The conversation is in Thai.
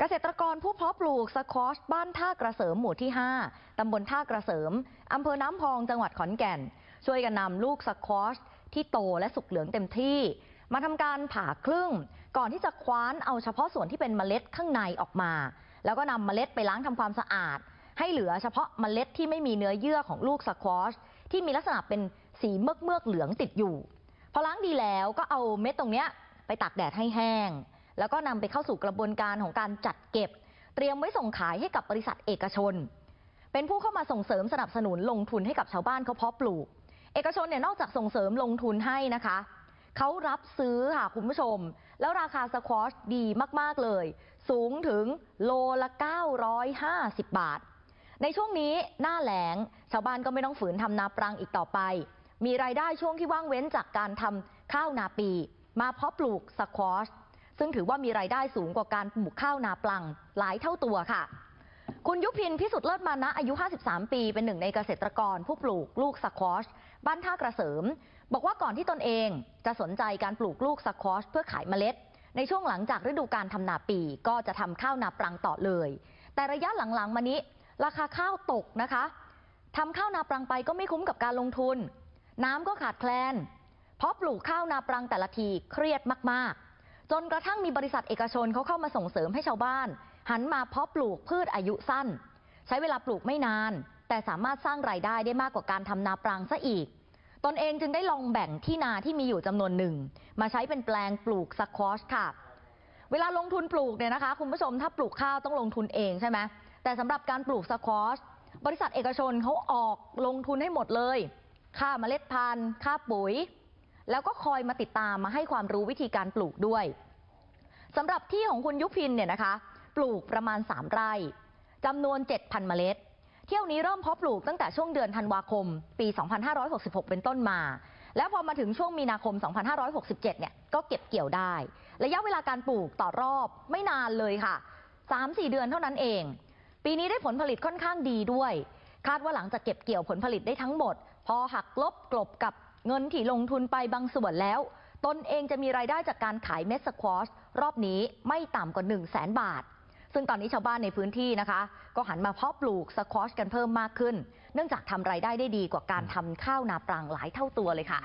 เกษตรกรผู้เพาะปลูกสควอชบ้านท่ากระเสริมหมู่ที่ 5 ตำบลท่ากระเสริม อำเภอน้ำพอง จังหวัดขอนแก่น ช่วยกันนำลูกสควอชที่โตและสุกเหลืองเต็มที่ มาทำการผ่าครึ่ง ก่อนที่จะคว้านเอาเฉพาะส่วนที่เป็นเมล็ดข้างในออกมา แล้วก็นำเมล็ดไปล้างทำความสะอาด ให้เหลือเฉพาะเมล็ดที่ไม่มีเนื้อเยื่อของลูกสควอชที่มีลักษณะเป็นสีเมือกเมือกๆเหลืองติดอยู่ พอล้างดีแล้วก็เอาเม็ดตรงเนี้ยไปตากแดดให้แห้ง แล้วก็นำไปเข้าสู่กระบวนการของการจัดเก็บ เตรียมไว้ส่งขายให้กับบริษัทเอกชน เป็นผู้เข้ามาส่งเสริมสนับสนุนลงทุนให้กับชาวบ้านเขาเพาะปลูก เอกชนเนี่ยนอกจากส่งเสริมลงทุนให้นะคะเขารับซื้อค่ะคุณผู้ชม แล้วราคาสควอชดีมาก ๆ เลย สูงถึงโลละ 950 บาท ในช่วงนี้หน้าแหลงชาวบ้านก็ไม่ต้องฝืนทำนาปรังอีกต่อไป มีรายได้ช่วงที่ว่างเว้นจากการทำข้าวนาปี มาเพาะปลูกสควอช ซึ่งถือว่ามีรายได้สูงกว่าการปลูกข้าวนาปลังหลายเท่าตัวค่ะ คุณยุพินพิสุทธิ์เลิศมานะอายุ 53 ปี เป็นหนึ่งในเกษตรกร ผู้ปลูกลูกสควอชบ้านท่ากระเสริม บอกว่าก่อนที่ตนเองจะสนใจการปลูกลูกสควอชเพื่อขายเมล็ด ในช่วงหลังจากฤดูการทำนาปีก็จะทำข้าวนาปรังต่อเลย แต่ระยะหลังๆมานี้ ราคาข้าวตกนะคะทำข้าวนาปรังไปก็ไม่คุ้มกับการลงทุน น้ำก็ขาดแคลน เพราะปลูกข้าวนาปรังแต่ละทีเครียดมากๆ จนกระทั่งมีบริษัทเอกชนเขาเข้ามาส่งเสริมให้ชาวบ้าน หันมาเพาะปลูกพืชอายุสั้น ใช้เวลาปลูกไม่นาน แต่สามารถสร้างรายได้ได้มากกว่าการทำนาปรังซะอีก ตนเองจึงได้ลองแบ่งที่นาที่มีอยู่จำนวนหนึ่ง มาใช้เป็นแปลงปลูกสควอชค่ะ เวลาลงทุนปลูกเนี่ยนะคะ คุณผู้ชมถ้าปลูกข้าวต้องลงทุนเองใช่ไหมแต่สำหรับการปลูกสควอชบริษัทเอกชนเขาออกลงทุนให้หมดเลย ค่าเมล็ดพันธุ์ ค่าปุ๋ย แล้วก็คอยมาติดตามมาให้ความรู้วิธีการปลูกด้วยสำหรับที่ของคุณยุพินเนี่ยนะคะปลูกประมาณ 3 ไร่จำนวน 7,000 เมล็ด เที่ยวนี้เริ่มเพาะปลูกตั้งแต่ช่วงเดือนธันวาคม ปี 2566 เป็นต้นมา แล้วพอมาถึงช่วงมีนาคม 2567 เนี่ยก็เก็บเกี่ยวได้ ระยะเวลาการปลูกต่อรอบไม่นานเลยค่ะ 3-4 เดือนเท่านั้นเอง ปีนี้ได้ผลผลิตค่อนข้างดีด้วย คาดว่าหลังจากเก็บเกี่ยวผลผลิตได้ทั้งหมด พอหักลบกลบกับ เงินที่ลงทุนไปบางส่วนแล้ว ตนเองจะมีรายได้จากการขายเม็ดสควอชรอบนี้ไม่ต่ำกว่า1 0 0 0 0แสนบาท ซึ่งตอนนี้ชาวบ้านในพื้นที่นะคะ ก็หันมาเพาะปลูกสควอชกันเพิ่มมากขึ้น เนื่องจากทำรายได้ได้ดีกว่าการทำข้าวนาปรังหลายเท่าตัวเลยค่ะ